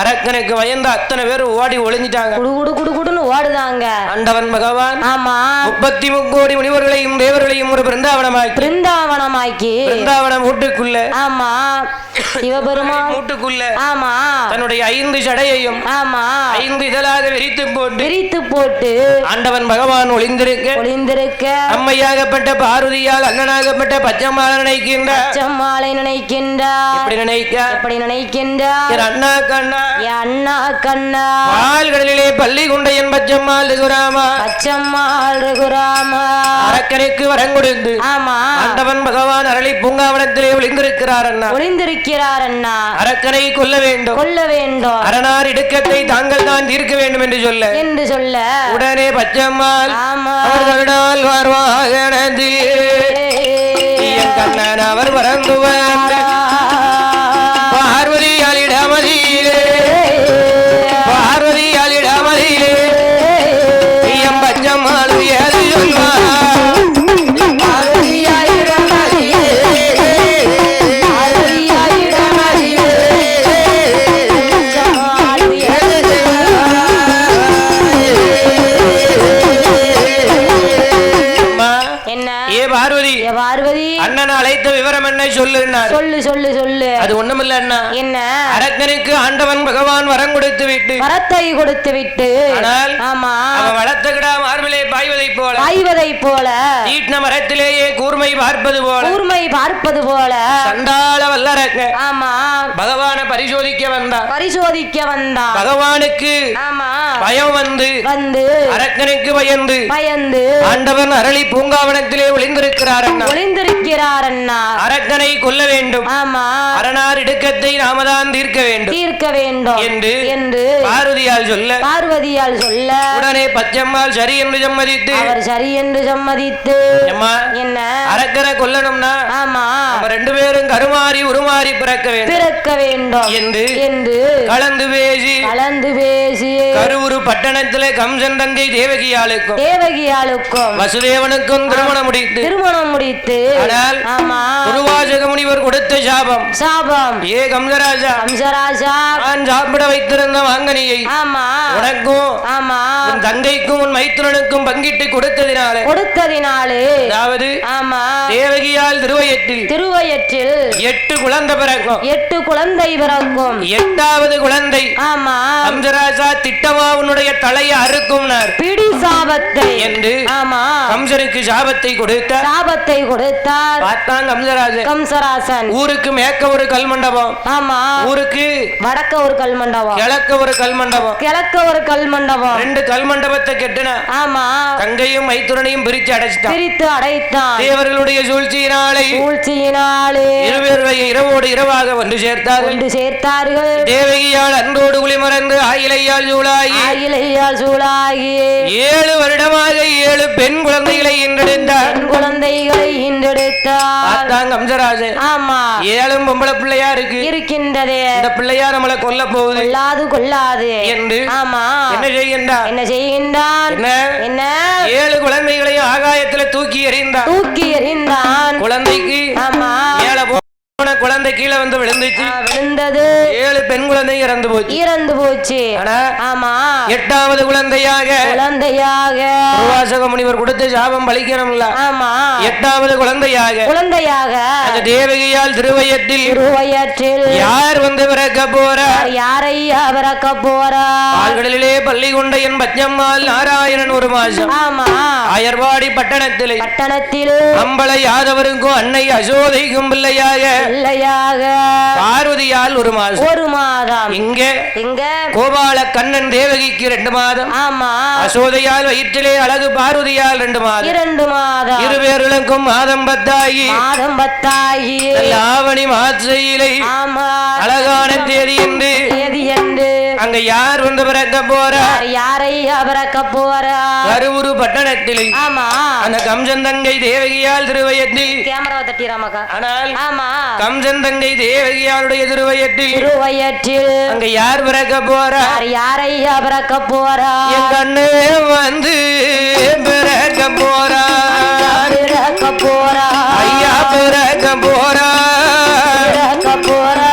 அரக்கனுக்கு வயந்த அத்தனை பேர் ஓடி ஒளிஞ்சிட்டாங்க. குடு குடு குடு குடு ஓடுதாங்க. ஆண்டவன் பகவான் ஆமா. முப்பத்தி முக்கோடி முனிவர்களையும் தேவர்களையும் ஒரு பிருந்தாவனமாக்கி பிருந்தாவனமாக்கி. பிருந்தாவனம் வீட்டுக்குள்ள ஆமா. சிவபெருமான் வீட்டுக்குள்ள ஆமா. தன்னுடைய ஐந்து சடையையும் ஆமா. ஐந்து இதழாக விரித்து போட்டு விரித்து போட்டு ஆண்டவன் பகவான் ஒளிந்திருக்க ஒளிந்திருக்க அம்மையாகப்பட்ட பார்வதியால் அண்ணனாகப்பட்ட பச்சைமாலை நினைக்கின்ற செம்மாளை நினைக்கின்றார் எப்படி நினைக்க? எப்படி நினைக்கின்றார் என் அண்ணா கண்ணா அண்ணா கண்ணா. பால்களிலே பள்ளி குண்டையன் பச்சம்மாள் ரகுராமா. பச்சம்மாள் ரகுராமா. அரக்கனுக்கு வரம் கொடுத்து ஆமா. ஆண்டவன் பகவான் அரளி பூங்காவனத்திலே ஒளிந்திருக்கிறார் அண்ணா. ஒளிந்திருக்கிறார் அண்ணா. அரக்கனை கொல்ல வேண்டும். கொல்ல வேண்டும். அரணார் இடுக்கத்தை தாங்கள் தான் தீர்க்க வேண்டும் என்று சொல்ல. என்று சொல்ல. உடனே பச்சம்மாள் ஆமா. அவர்களிடால் வார்வாகனதில் என் கண்ணன் அவர் வந்த அரக்கனுக்கு ஆண்டவன் பகவான் வரம் கொடுத்து விட்டு. வரத்தை கொடுத்து விட்டு. ஆனால் ஆமா. அவன் வளர்த்த கிடா மார்பிலே பாய்வதைப் போல. பாய்வதை போல. ஈட்டின மரத்திலேயே கூர்மை பார்ப்பது போல. கூர்மை பார்ப்பது போல. சண்டாள வல்லரக்க ஆமா. பகவானை பரிசோதிக்க வந்தான். பரிசோதிக்க வந்தான். பகவானுக்கு ஆமா. பயம் வந்து வந்து. அரக்கனுக்கு பயந்து பயந்து. ஆண்டவன் அரளி பூங்காவனத்திலே ஒளிந்திருக்கிறார் ஒளிந்திருக்கிறார் அரக்கனை கொல்ல வேண்டும். ஆமா. அரணார் இடுக்கத்தை நாமதான் தீர்க்க வேண்டும். தீர்க்க வேண்டும் என்று என்று பார்வதியால் சொல்ல பார்வதியால் சொல்ல உடனே பச்சம்மாள் சரி என்று சம்மதித்து அவர் சரி என்று சம்மதித்து என்ன? அரக்கனை கொல்லணும்னா ஆமா. நம்ம ரெண்டு பேரும் கருமாறி உருமாறி பிறக்க வேண்டும். பிறக்க வேண்டும் என்று என்று கலந்து பேசி கலந்து பேசி கருவுரு பட்டணத்திலே கம்சன் தங்கை தேவகியாளுக்கும் தேவகியாளுக்கும் வசுதேவனுக்கும் திருமணம் முடித்து திருமணம் முடித்து ஆனால் துருவாசக முனிவர் கொடுத்த சாபம். சாபம். ஏ கம்சராஜா கம்சராஜா. நான் சாப்பிட வைத்திருந்த வாங்கனியை ஆமா. உனக்கும் ஆமா. உன் தங்கைக்கும் உன் மைத்துனனுக்கும் பங்கிட்டு கொடுத்ததினாலே. கொடுத்ததினாலே. அதாவது ஆமா. தேவகியால் திருவயத்தில் திருவயற்றில் எட்டு குழந்தை பிறக்கும். எட்டு குழந்தை பிறக்கும். எட்டாவது குழந்தை ஆமா. கம்சராஜா திட்டமா உன்னுடைய தலையை அறுக்கும்னார். பிடி சாபத்தை. என்று ஆமா. கம்சனுக்கு சாபத்தை கொடுத்த சாபத்தை கொடுத்தார். பார்த்தான் கம்சராஜன் கம்சராசன். ஊருக்கு மேற்க ஒரு கல் மண்டபம். ஆமா. ஊருக்கு வடக்க ஒரு கல் மண்டபம். கிழக்க ஒரு கல் மண்டபம். கிழக்க ஒரு கல் மண்டபம். ரெண்டு கல் மண்டபத்தை கெட்டின ஆமா. தங்கையும் மைத்துரனையும் பிரிச்சு அடைச்சிட்டான். பிரித்து அடைத்தான். தேவர்களுடைய சூழ்ச்சியினாலே சூழ்ச்சியினாலே இருவருடைய இரவோடு இரவாக ஒன்று சேர்த்தார்கள். கொண்டு சேர்த்தார்கள். தேவகியால் அன்போடு குளிமறந்து ஆயிலையால் சூழாகி சூழாகி ஏழு வருடமாக ஏழு பெண் குழந்தைகளை ஈன்றெடுத்தார் பெண் குழந்தைகளை ஈன்றெடுத்தார் பார்த்தான் கம்சராஜன் ஆமா. ஏழும் பொம்பளை பிள்ளையா இருக்கு. இருக்கின்றதே. இந்த பிள்ளையா நம்மளை கொல்ல போகுது. கொள்ளாது கொள்ளாது என்று ஆமா. என்ன செய்கின்றான்? என்ன செய்கின்றான்? என்ன? ஏழு குழந்தைகளையும் ஆகாயத்துல தூக்கி எறிந்தான். தூக்கி எறிந்தான். குழந்தைக்கு ஆமா. மேல போன குழந்தை கீழே வந்து விழுந்துச்சு. விழுந்தது. ஏழு பெண் குழந்தை இறந்து போச்சு. இறந்து போச்சு. ஆமா. எட்டாவது குழந்தையாக. குழந்தையாக. துர்வாசக முனிவர் கொடுத்த சாபம் பலிக்கணும்ல ஆமா. எட்டாவது குழந்தையாக. குழந்தையாக. அந்த தேவகியால் திருவயத்தில் திருவயற்றில் யார் வந்து பிறக்க போற? யாரையா பிறக்க போறா? பால்களிலே பள்ளி கொண்ட என் பச்சம்மாள் நாராயணன் ஒரு மாசம் ஆமா. ஆயர்வாடி பட்டணத்திலே. பட்டணத்தில். அம்பல யாதவருக்கும் அன்னை அசோதைக்கும் பிள்ளையாக. பிள்ளையாக பார்வதியால் ஒரு மாசம் ஒரு மாதம். இங்கே இங்க. கோபால கண்ணன் தேவகிக்கு ரெண்டு மாதம். ஆமா. அசோதையால் வயிற்றிலே அழகு பார்வதியால் ரெண்டு மாதம். இரண்டு மாதம். இருவேருளுக்கும் மாதம் பத்தாகி. மாதம் நல்ல ஆவணி மாற்றையிலே ஆமா. அழகான தேதி என்று தேதி என்று அங்க யார் வந்து பிறக்க போற. யார் யாரையா பிறக்க போறா? கருவுரு பட்டணத்திலே. ஆமா. அந்த கம்சன் தங்கை தேவகியால் திருவயத்தில். கேமராவை தட்டிராமக்கா ஆனால் ஆமா. கம்சன் தங்கை தேவகியாருடைய திருவயத்தில். திருவயற்றில் அங்க யார் பிறக்க போற? யார் யாரையா பிறக்க போறா? என் கண்ணு வந்து பிறக்க போறா. பிறக்க போறா. ஐயா பிறக்க போறா. பிறக்க போறா.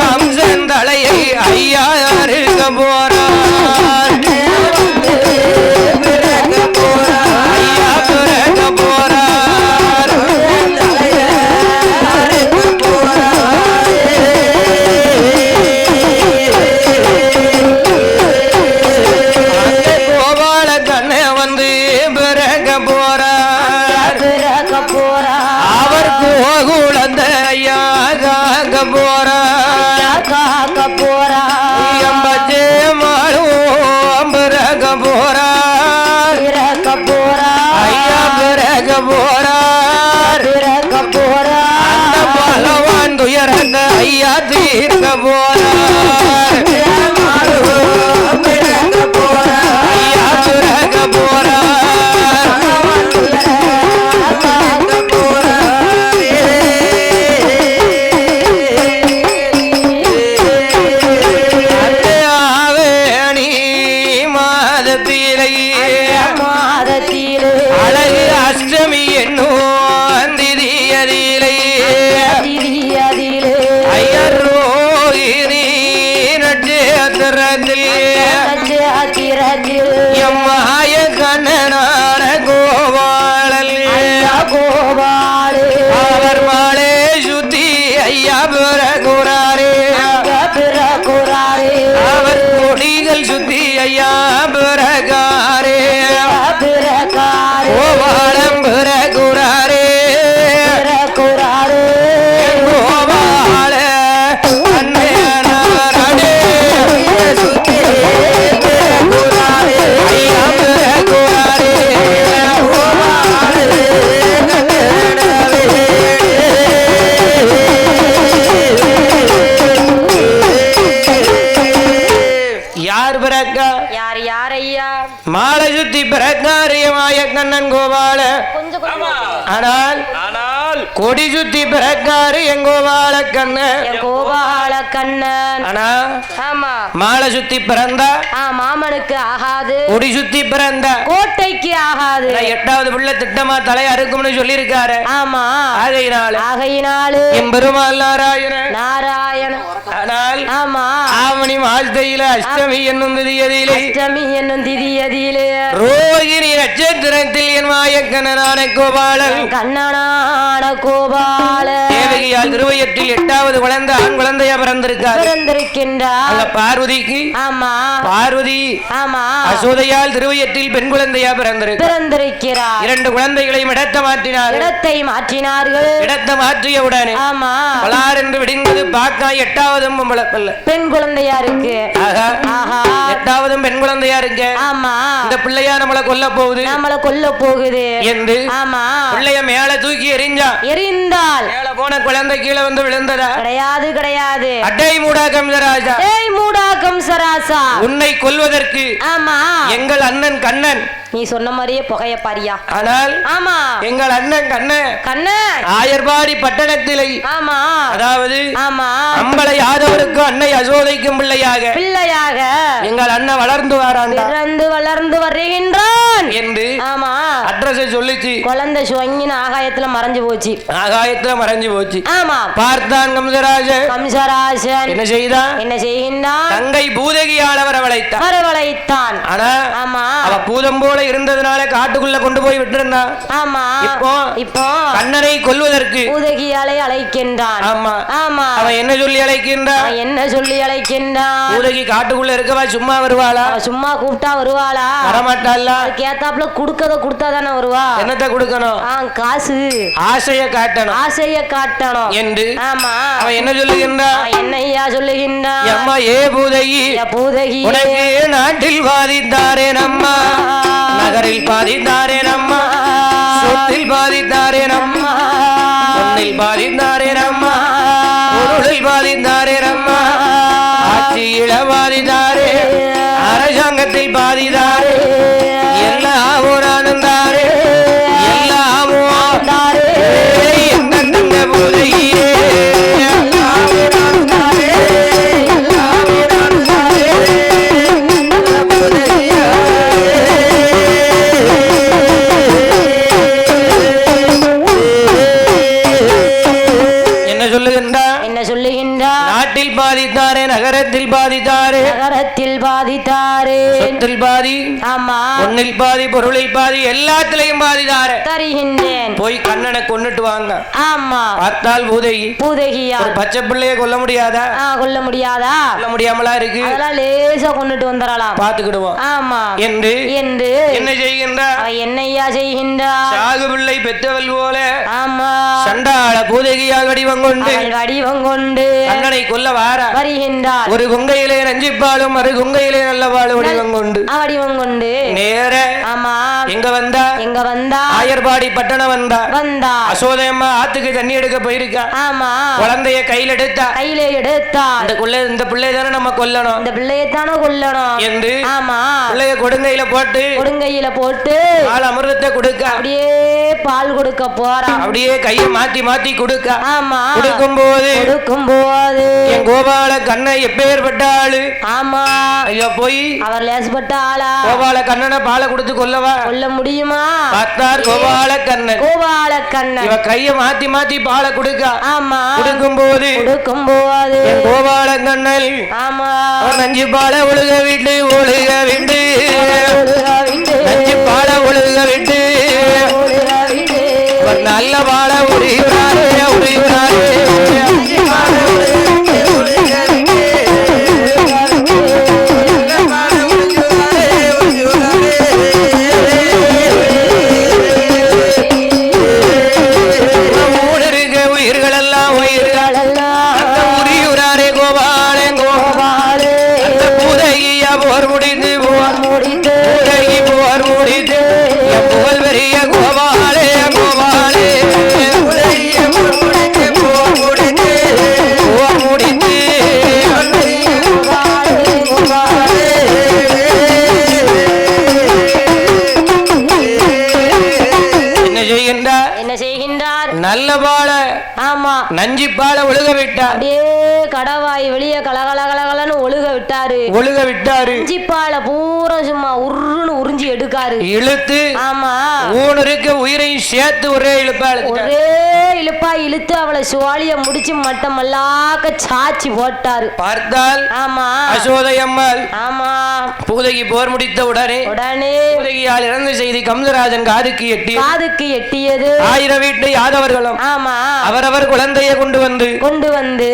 கம்சன் தலையை ஐயா போறார் ஐயா கொடி சுத்தி பிறக்காரு எங்கோபால கண்ணன். என் கோபால கண்ணன். ஆனா ஆமா. மாலை சுத்தி பிறந்தா மாமனுக்கு ஆகாது. கொடி சுத்தி பிறந்தா. கோட்டைக்கு ஆகாது. எட்டாவது பிள்ளை திட்டமா தலை அறுக்கும்னு சொல்லியிருக்காரு. ஆமா. ஆகையினால ஆகையினாலு எம்பெருமாள் நாராயணன். நாராயண ஆனால் ஆமா. ஆவணி வாழ்த்தையில அஷ்டமி என்னும் திதியதிலே அஷ்டமி என்னும் திதியதிலே ரோகிணி நட்சத்திரத்தில் என் மாயக்கண்ணனான கோபாலன். கண்ணனான கோபால தேவகியால் திருவயத்தில் எட்டாவது குழந்தை ஆண் குழந்தையா பிறந்திருக்காரு. பிறந்திருக்கின்றார். பார்வதிக்கு ஆமா. பார்வதி ஆமா. அசோதையால் திருவயத்தில் பெண் குழந்தையா பிறந்திருக்கு. பிறந்திருக்கிறார். இரண்டு குழந்தைகளையும் இடத்த மாற்றினார். இடத்தை மாற்றினார்கள். இடத்த மாற்றிய உடனே ஆமா பலார் என்று விடிந்தது பொம்பளை பிள்ளை பெண் குழந்தையா இருக்கு எட்டாவதும் பெண் குழந்தையா இருக்க ஆமா. இந்த பிள்ளையா நம்மளை கொல்ல போகுது. நம்மள கொல்ல போகுது. என்று ஆமா. பிள்ளைய மேல தூக்கி எறிஞ்சா. எரிந்தால் மேல போன குழந்தை கீழே வந்து விழுந்ததா? கிடையாது கிடையாது. அட்டை மூடா கம்சராஜா ஏய் மூடாக்கம் சராசா. உன்னை கொல்வதற்கு ஆமா. எங்கள் அண்ணன் கண்ணன் நீ சொன்ன மாதிரியே புகைய பாரியா. ஆனால் ஆமா. எங்கள் அண்ணன் கண்ணன் கண்ணன் ஆயர்பாடி பட்டணத்திலே ஆமா. அதாவது ஆமா. அம்பளை யாதவருக்கும் அன்னை அசோதைக்கும் பிள்ளையாக பிள்ளையாக எங்கள் அண்ணன் வளர்ந்து வாராண்டா பிறந்து வளர்ந்து வருகின்றான். என்று ஆமா. அட்ரஸ் சொல்லிச்சு. குழந்தை சுவங்கின ஆகாயத்துல மறைஞ்சு போச்சு. ஆகாயத்துல மறைஞ்சு போச்சு. ஆமா. பார்த்தான் கம்சராஜ. கம்சராசன் என்ன செய்தான் என்ன செய்கின்றான்? தங்கை பூதகியால் அவரை வளைத்தான் வரவழைத்தான் ஆனா ஆமா. அவ பூதம் போல இருந்ததுனால காட்டுக்குள்ள கொண்டு போய் விட்டிருந்தான் ஆமா. இப்போ இப்போ கண்ணனை கொல்வதற்கு பூதகியாலை அழைக்கின்றான். ஆமா. ஆமா. அவன் என்ன சொல்லி அழைக்கின்றான் என்ன சொல்லி அழைக்கின்றான்? பூதகி காட்டுக்குள்ள இருக்கவா? சும்மா வருவாளா? சும்மா கூப்பிட்டா வருவாளா? வரமாட்டாளா? அதுக்கேத்தாப்புல குடுக்கத கொடுத்தா தானே வருவா? என்னத்தை கொடுக்கணும்? ஆ காசு. ஆசைய காட்டணும். ஆசைய காட்டணும். என்று ஆமா. அவன் என்ன சொல்லுகின்றான் என்னையா சொல்லுகின்றான் அம்மா ஏ பூதகி பூதகி. உனக்கு நாட்டில் பாதித்தாரே நம்மா நகரில் பாதித்தாரே நம்மா. சொத்தில் பாதித்தாரே நம்மா. பொன்னில் பாதித்தாரே நம்மா. பொருளில் பாதித்தாரே நம்மா. ஆட்சி இள பாதித்தாரே அரசாங்கத்தில் பாதித்தாரே ஆமா பொண்ணில் பாதி பொருளில் பாதி எல்லாத்திலையும் பாதித்தாரு தருகின்றேன். போய் கண்ணனை கொன்னுட்டு வாங்க. ஆமா. பார்த்தால் பூதகி. பூதகியா? ஒரு பச்சை பிள்ளைய கொல்ல முடியாதா? கொல்ல முடியாதா? கொல்ல முடியாமலா இருக்கு? அதெல்லாம் லேசா கொண்டுட்டு வந்துடலாம். பாத்துக்கிடுவோம் ஆமா. என்று என்று என்ன செய்கின்றார்? அவ என்னையா செய்கின்றார் சாகு பிள்ளை பெற்றவள் போல ஆமா. சண்டாள பூதகியால் வடிவம் கொண்டு வடிவம் கொண்டு கண்ணனை கொல்ல வாரா. வருகின்றார் ஒரு குங்கையிலே நஞ்சிப்பாலும் மறு குங்கையிலே நல்ல பாலு வடிவம் கொண்டு. வடிவம் கொண்டு. நேர ஆமா. எங்க வந்தா? எங்க வந்தா? ஆயர்பாடி பட்டணம் வந்தா. வந்தா. அசோதையம்மா ஆத்துக்கு தண்ணி எடுக்க போயிருக்கா? ஆமா. குழந்தைய கையில் எடுத்தா? கையில எடுத்தாள் அந்த குள்ள இந்த பிள்ளை தானே நம்ம கொல்லணும். இந்த பிள்ளையத்தானே கொல்லணும். என்று ஆமா. பிள்ளைய கொடுங்கையில போட்டு கொடுங்கையில போட்டு பால் அமிர்தத்தை கொடுக்க. அப்படியே பால் கொடுக்க போறான் அப்படியே கையை மாத்தி மாத்தி கொடுக்க. ஆமா. கொடுக்கும் போது கொடுக்கும் போது என் கோபால கண்ணை எப்பேற்பட்ட ஆளு? ஆமா. ஐயோ போய். அவர் லேசப்பட்ட ஆளா? கோபால கண்ணனை பாலை கொடுத்து கொல்லவா? கொல்ல முடியுமா? பார்த்தார் கோபால கண்ணன் கோபால கண்ணன் இவ கைய மாத்தி மாத்தி பாலை கொடுக்க. ஆமா. கொடுக்கும் போது கொடுக்கும் போது கோபால கண்ணன் ஆமா நஞ்சு பால ஒழுக விட்டு ஒழுக விட்டு, ஆமா நஞ்சி பால ஒழுக விட்டார். அப்படியே கடவாய் வெளியே கலகல கலகலன்னு ஒழுக விட்டாரு. ஒழுக விட்டாரு. இஞ்சிப்பால பூரா சும்மா உருன்னு உறிஞ்சி எடுக்காரு. இழுத்து ஆமா. ஊன் இருக்க உயிரையும் சேர்த்து ஒரே இழுப்பா இழுத்துட்டார். ஒரே இழுப்பா இழுத்து அவளை சுவாலிய முடிச்சு மட்டம் மல்லாக்க சாச்சி போட்டாரு. பார்த்தால் ஆமா. அசோதை அம்மாள் ஆமா. பூதகி போர் முடித்த உடனே உடனே பூதகியால் இறந்த செய்தி கம்சராஜன் காதுக்கு எட்டி காதுக்கு எட்டியது. ஆயிரம் வீட்டு யாதவர்களும் ஆமா. அவரவர் குழந்தையை கொண்டு வந்து கொண்டு வந்து.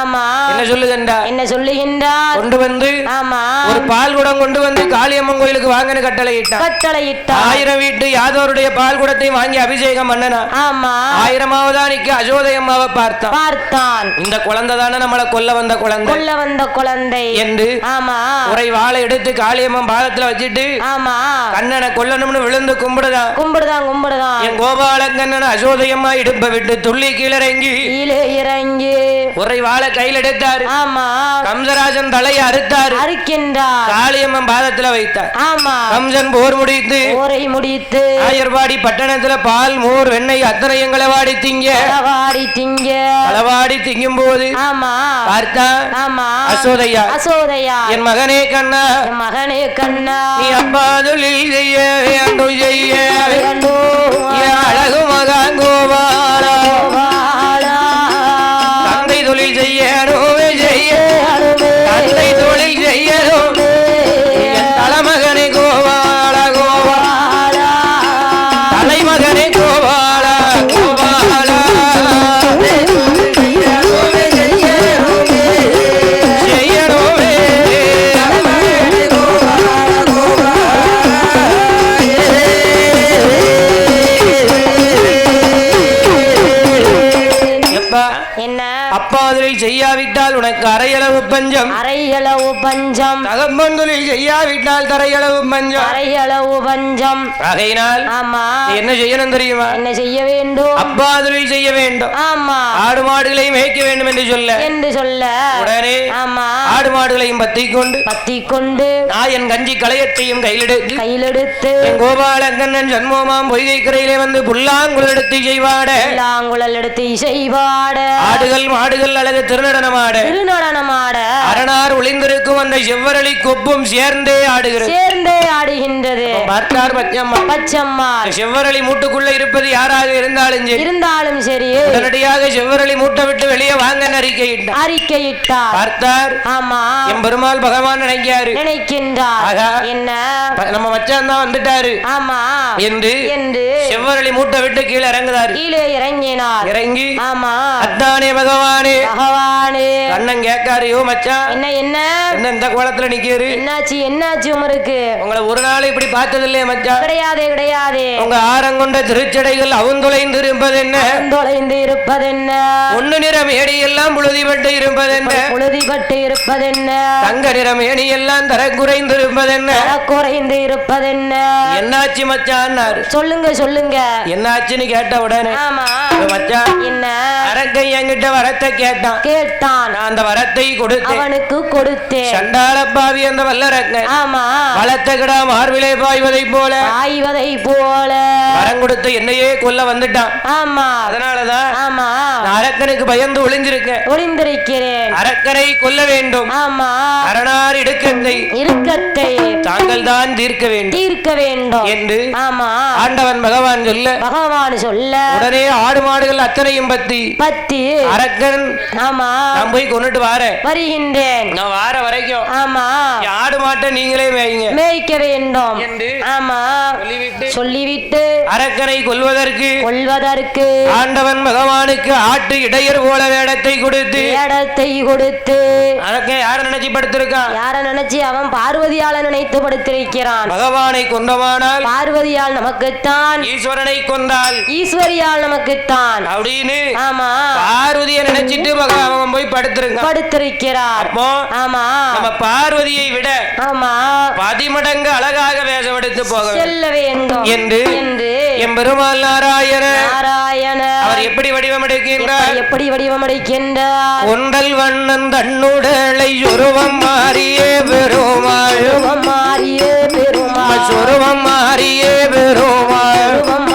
ஆமா. என்ன சொல்லுதண்டா என்ன சொல்லுகின்றார்? கொண்டு வந்து ஆமா. ஒரு பால் குடம் கொண்டு வந்து காளியம்மன் கோயிலுக்கு வாங்கின கட்டளை இட்டான். கட்டளை இட்டார் ஆயிரம் வீட்டு யாதவருடைய பால் குடத்தை வாங்கி அபிஷேகம் பண்ணனா? ஆமா. ஆயிரமாவதா நிக்க அசோதை அம்மாவை பார்த்தான். பார்த்தான். இந்த குழந்தை தானே நம்மளை கொல்ல வந்த குழந்தை? கொல்ல வந்த குழந்தை. என்று ஆமா. உரை வாளை எடுத்து காளியம்மன் பாதத்துல வச்சுட்டு ஆமா. கண்ணனை கொல்லணும்னு விழுந்து கும்பிடுதான் கும்பிடுதான் கும்பிடுதான். என் கோபால கண்ணன் அசோதையம்மா இடுப்ப விட்டு துள்ளி கீழறங்கி கீழே இறங்கி. உரை வாளை கையில் எடுத்தாரு. ஆமா. கம்சராஜன் தலையை அறுத்தாரு. அறுக்கின்றார். காளியம்மன் பாதத்துல வைத்தார். ஆமா. கம்சன் போர் முடித்து போரை முடித்து ஆயர்வாடி பட்டணத்துல பால் மோர் வெண்ணெய் அத்தனையும் களவாடி திங்க. களவாடி திங்க. களவாடி திங்கும் போது ஆமா. பார்த்தா ஆமா. அசோதையா. அசோதையா. என் மகனே கண்ணா. என் மகனே கண்ணா. நீ அப்பா தொழில் செய்ய வேண்டும் செய்ய. பஞ்சம் அரை அளவு பஞ்சம் தொழில் செய்யாவிட்டால் தரையளவு பஞ்சம். அரையளவு பஞ்சம். ஆகையினால் ஆமா. என்ன செய்யணும் தெரியுமா? என்ன செய்ய வேண்டும்? அப்பா தொழில் செய்ய வேண்டும். ஆமா. ஆடு மாடுகளை மேய்க்க வேண்டும் என்று சொல்ல. என்று சொல்ல. உடனே ஆமா. ஆடு மாடுகளையும் பத்தி கொண்டு பத்தி கொண்டு நாயன் கஞ்சி களையத்தையும் கையிலெடுத்து கையிலெடுத்து என் கோபாலங்கண்ணன் ஜன்மோமாம் பொய்கை கரையிலே வந்து புல்லாங்குழல் எடுத்து செய்வாட புல்லாங்குழல் எடுத்து இசைவாட. ஆடுகள் மாடுகள் அழகு திருநடனமாட. திருநடனமாட. அரணார் ஒளிந்திருக்கும் அந்த செவ்வரளி கொப்பும் சேர்ந்தே ஆடுகிறது. சேர்ந்து ஆடுகின்றது. பார்த்தார் பச்சம்மா. பச்சம்மாள் செவ்வரளி மூட்டுக்குள்ள இருப்பது யாராக இருந்தாலும் சரி. இருந்தாலும் சரி. உடனடியாக செவ்வரளி மூட்டை விட்டு வெளியே வாங்க அறிக்கையிட்டார். அறிக்கையிட்டார். பார்த்தார். ஆமா. எம் பெருமாள் பகவான் நினைக்காரு நினைக்கின்றார். என்ன? நம்ம மச்சான் தான் வந்துட்டாரு. ஆமா. என்று என்று செவ்வரளி மூட்டை விட்டு கீழே இறங்குதாரு. கீழே இறங்கினார். இறங்கி ஆமா. அத்தானே பகவானே. பகவானே. கண்ணன் கேட்காரு யோ மச்சான். என்ன என்ன? என்ன இந்த கோலத்துல நிக்காரு என்னாச்சு? என்னாச்சு உமருக்கு? உங்களை ஒரு நாள் இப்படி பார்த்தது இல்லையே மச்சான். கிடையாதே கிடையாதே. உங்க ஆரங்கொண்ட திருச்சடைகள் அவுந்துளைந்து இருப்பது என்ன தொலைந்து இருப்பதென்ன? ஒண்ணு நிறம் ஏடி எல்லாம் புழுதிப்பட்டு இருப்பது என்ன புழுதிப்பட்டு இருப்பதென்ன? தங்க நிறம் ஏணி எல்லாம் தர குறைந்து இருப்பது என்ன குறைந்து இருப்பதென்ன? என்னாச்சு மச்சான்னாரு? சொல்லுங்க சொல்லுங்க. என்னாச்சுன்னு கேட்ட உடனே ஆமா. "ஏ மச்சான் என்ன? அரக்கை என்கிட்ட வரத்தை கேட்டான். கேட்டான். நான் அந்த வரத்தை கொடுத்தேன். அவனுக்கு கொடுத்தேன். சண்டாள பாவி அந்த வல்லரக்கன் ஆமா. வளர்த்த கிடா மார்பிலே பாய்வதை போல. ஆய்வதை போல. வரம் கொடுத்து என்னையே கொல்ல வந்துட்டான். ஆமா. அதனாலதான் ஆமா. அரக்கனுக்கு பயந்து ஒளிஞ்சிருக்கேன் ஒளிந்திருக்கிறேன். அரக்கனை கொல்ல வேண்டும். ஆமா. அரணார் இடுக்கத்தை. இறுக்கத்தை தாங்கள் தான் தீர்க்க வேண்டும். தீர்க்க வேண்டும். என்று ஆமா. ஆண்டவன் பகவான் சொல்ல பகவான் சொல்ல உடனே ஆடு மாடுகள் அத்தனையும் பத்தி பத்தி. அரக்கன் ஆமா. நான் போய் கொண்டுட்டு வாரேன். வருகின்றேன். நான் வார வரைக்கும் ஆமா. ஆடு மாட்டை நீங்களே மேய்ங்க. மேய்க்க வேண்டும். என்று ஆமா. சொல்லிவிட்டு சொல்லிவிட்டு அரக்கனை கொல்வதற்கு கொள்வதற்கு ஆண்டவன் பகவானுக்கு ஆட்டு இடையர் போல வேடத்தை கொடுத்து இடத்தை கொடுத்து அரக்கன் யார நினைச்சு படுத்திருக்கான் யார நினைச்சு அவன் பார்வதியால நினைத்து படுத்திருக்கிறான். பகவானை கொண்டவானால் பார்வதியால் நமக்குத்தான். ஈஸ்வரனை கொண்டால் ஈஸ்வரியால் நமக்குத்தான். அப்படின்னு ஆமா. பார்வதியை நினைச்சிட்டு பகவான் போய் படுத்திருக்கான். படுத்திருக்கிறார். ஆமா. நம்ம பார்வதியை விட ஆமா. பதிமடங்கு அழகாக வேஷமெடுத்து போக வேண்டும். செல்ல வேண்டும். என்று என்று எம் பெருமாள் நாராயண நாராயண அவர் எப்படி வடிவமெடுக்கின்றார்? எப்படி வடிவமடைக்கின்றார்? ஒன்றல் வண்ணன் தன்னுடலை உருவம் மாறியே பெருமாள். மாறியே பெருமாள். சொருவம் மாறியே பெருமாள்.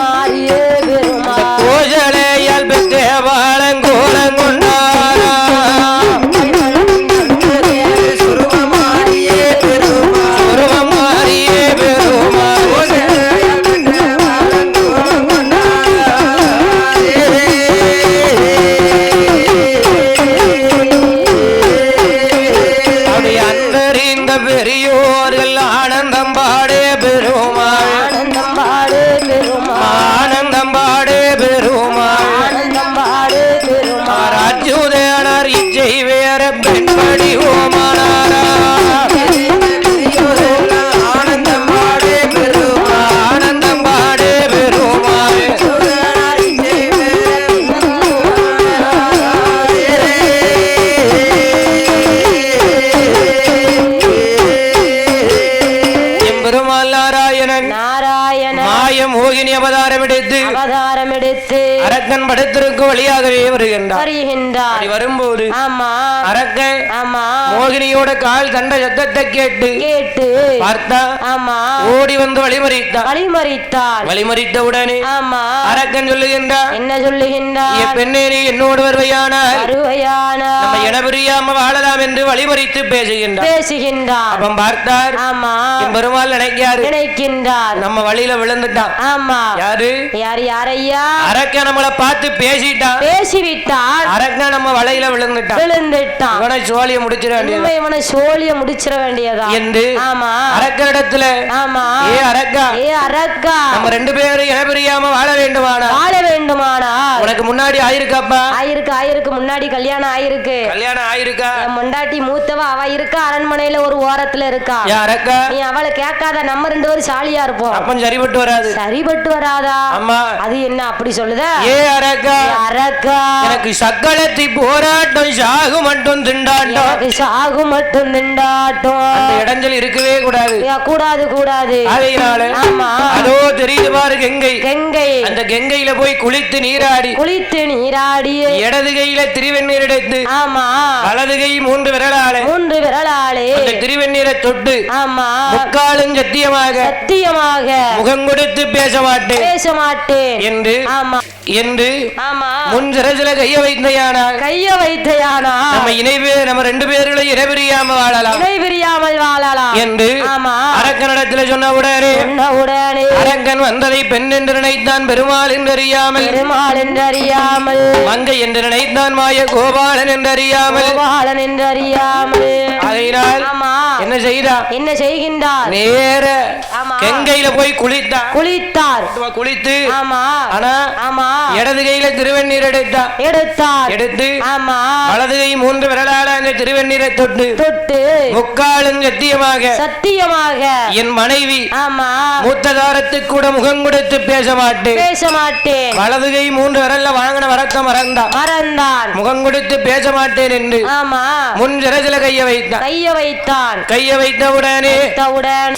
மோகினி அவதாரம் எடுத்து அவதாரம் எடுத்து அரக்கன் படத்திற்கு வழியாகவே வருகின்றார். வருகின்றார். வரும்போது ஆமா. அரக்கன் ஆமா. மோகினியோட கால் தண்ட சத்தத்தை கேட்டு கேட்டு பார்த்தா ஆமா. ஓடி வந்து வழிமறித்தான். வழிமறித்தான் வழிமறித்த உடனே ஆமா. அரக்கன் சொல்லுகின்றான் என்ன "ஏ சொல்லுகின்றார் பெண்ணே நீ என்னோடு வருவையானால் அருவையான நம்ம இனபிரியாம வாழலாம் என்று வழிமறித்து பேசுகின்றார் பேசுகின்றார் அப்பம் பார்த்தார் ஆமா. என் பெருமாள் நினைக்காரு நினைக்கின்றார். நம்ம வழியில விழுந்துட்டான். ஆமா. யாரு? யார் யாரையா? அரக்கன் நம்மள பார்த்து பேசிட்டான் பேசிவிட்டான். அரக்கன் நம்ம வலையில விழுந்துட்டான். விழுந்துட்டான். இவனை சோழிய முடிச்சிட வேண்டியது. இவனை சோழிய முடிச்சிட வேண்டியதா? என்று ஆமா. அரக்கனிடத்துல ஆமா. ஏ அரக்கா ஏ அரக்கா. நம்ம ரெண்டு பேரும் இனபிரியாம வாழ வேண்டுமானா? வாழ வேண்டுமானால் உனக்கு முன்னாடி ஆயிருக்காப்பா. ஆயிருக்கு ஆயிருக்கு. முன்னாடி கல்யாணம் ஆயிருக்கு. கல்யாணம் ஆயிருக்கா? என் மொண்டாட்டி மூத்தவ அவ இருக்கா? அரண்மனையில ஒரு ஓரத்துல இருக்கா? ஏ அரக்கா நீ அவளை கேட்காத நம்ம ரெண்டு பேரும் சாலியா இருப்போம். அப்பன் சரிபட்டு வராது. சரிபட்டு வராதா? அம்மா. அது என்ன அப்படி சொல்லுத? ஏ அரக்கா அரக்கா எனக்கு சக்களத்தி போராட்டம் சாகு மட்டும் திண்டாட்டம். எனக்கு சாகு மட்டும் திண்டாட்டம். அந்த இடைஞ்சல் இருக்கவே கூடாது. கூடாது கூடாது. ஆகையினால ஆமா. அதோ தெரியுது பாரு கங்கை. கங்கை. அந்த கங்கையில போய் குளித்து நீராடி. குளித்து நீராடிய. இடது கையில திருவெண்ணீர் எடுத்து ஆமா. வலது கை மூன்று விரலால. மூன்று அந்த திருவெண்ணீரை தொட்டு ஆமா. முக்காலும் சத்தியமாக சத்தியமாக. முகம் கொடுத்து பேச மாட்டேன் பேச மாட்டேன் என்று ஆமா. என்று ஆமா. முன் சிரசில கைய வைத்தையானால் கைய வைத்தையானா நம்ம இணைவே நம்ம ரெண்டு பேர்களும் இறைபிரியாம வாழலாம். இணை பிரியாமல் வாழலாம். என்று ஆமா. அரக்கனிடத்துல சொன்ன உடனே சொன்ன உடனே. அரக்கன் வந்ததை பெண் என்று நினைத்தான் பெருமாள் என்று அறியாமல் பெருமாள் என்று அறியாமல் மங்கை என்று நினைத்தான் மாய கோபாலன் என்று அறியாமல் கோபாலன் என்று அறியாமல் ஆகையினால் ஆமா. என்ன செய்தா? என்ன செய்கின்றார்? நேர. கெங்கையில போய் குளித்தா. குளித்தார். குளித்து ஆமா. ஆனா ஆமா. இடது கையில திருவெண்ணீர் எடுத்தா. எடுத்தார். எடுத்து ஆமா. வலது கை மூன்று விரலால அந்த திருவெண்ணீரை தொட்டு தொட்டு முக்காலும் சத்தியமாக சத்தியமாக. என் மனைவி ஆமா. மூத்ததாரத்துக்கு கூட முகம் கொடுத்து பேச மாட்டேன். பேச மாட்டேன். வலது கை மூன்று விரல்ல வாங்கின வரத்த மறந்தா. மறந்தான். முகம் கொடுத்து பேச மாட்டேன் என்று ஆமா. முன் சிரசில கைய வைத்தான். கைய வைத்தான். கைய வைத்த உடனே வைத்தவுடன்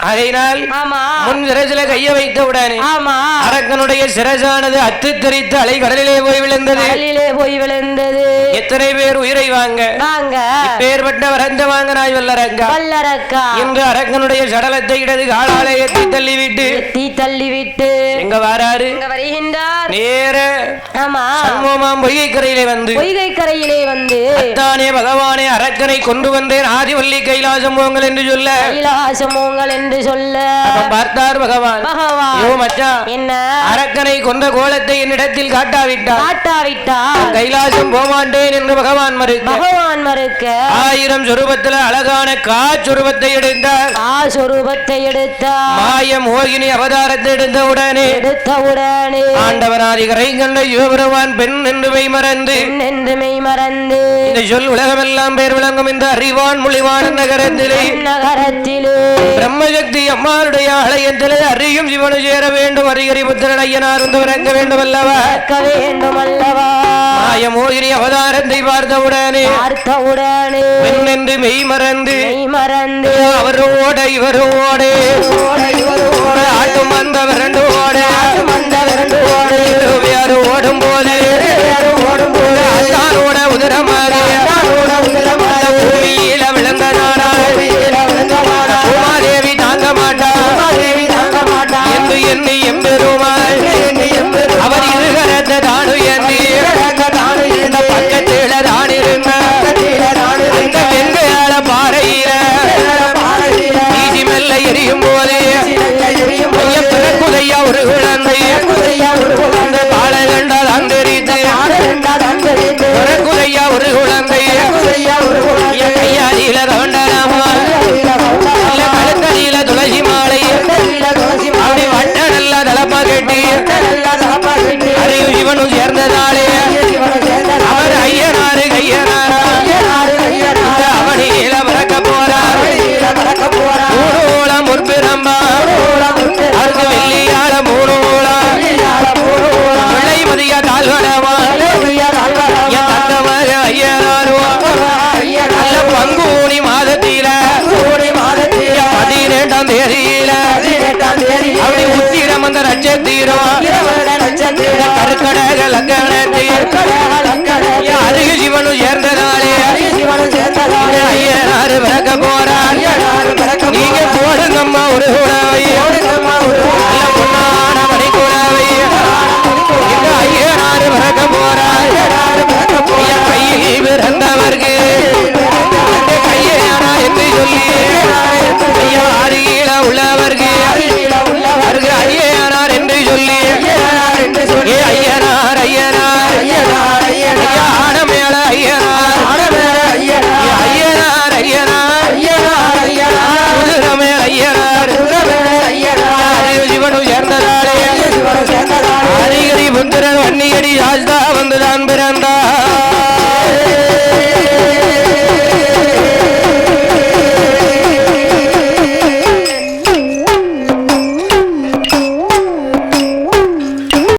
அதையினால் ஆமா. முன் சிரசில கைய வைத்த உடனே ஆமா. அரக்கனுடைய சிரசானது அத்து தெரித்து அலை கடலிலே போய் விழுந்தது. கடலிலே போய் விழுந்தது. எத்தனை பேர் உயிரை வாங்க? நாங்க பேர்பட்ட வரந்த வாங்க நாய் வல்லரங்கா. வல்லரக்கா என்று அரக்கனுடைய சடலத்தை இடது காலாலே எத்தி தள்ளிவிட்டு. தீ தள்ளி விட்டு எங்க வாராரு? வருகின்றார்? நேர ஆமா. சண்முகமாம் பொய்கை கரையிலே வந்து. பொய்கை கரையிலே வந்து. தானே பகவானே அரக்கனை கொண்டு வந்தேன். ஆதிவல்லி கைலாசம் போங்கள் என்று சொல்ல. கைலாசமோங்கள் என்று சொல்ல அப்ப பார்த்தார் பகவான். பகவான். என்ன? அரக்கனை கொண்ட கோலத்தை என்னிடத்தில் காட்டாவிட்டார். காட்டாவிட்டால் கைலாசம் போமாட்டேன் என்று பகவான் மறுக்க. பகவான் மறுக்க. ஆயிரம் சொரூபத்துல அழகான காச்சுருவத்தை எடுத்தார். ஆ சொரூபத்தை எடுத்தார். மாய மோகினி அவதாரத்தை எடுத்த உடனே எடுத்தவுடனே ஆண்டவனாதி கரை கண்ட சிவபெருமான் பெண் என்று மெய் மறந்து என்று மெய் மறந்து இந்த சொல் உலகமெல்லாம் பேர் விளங்கும் இந்த அறிவான் மொழிவான் நகரத்திலே நகரத்திலே பிரம்மசக்தி அம்மாளுடைய ஆலயத்திலே அறியும் சிவனு சேர வேண்டும். அறிகரி புத்திரன் ஐயனார் வந்து இறங்க வேண்டும் அல்லவா வேண்டும் அல்லவா மாய மோகினி அவதாரத்தை பார்த்தவுடனே. பார்த்தவுடனே என்று மெய் மறந்து. மறந்து. அவரோட இவரோட. ஆட்டும் அந்த விரண்டு ஓட அந்த விரண்டு y la நட்சத்திரம் நட்சத்திரம் கருக்கடக லங்கணத்தில் அருகில் சிவனும் சேர்ந்ததாலே. சேர்ந்ததாலே. ஐயனாறு பிறக்க போறார்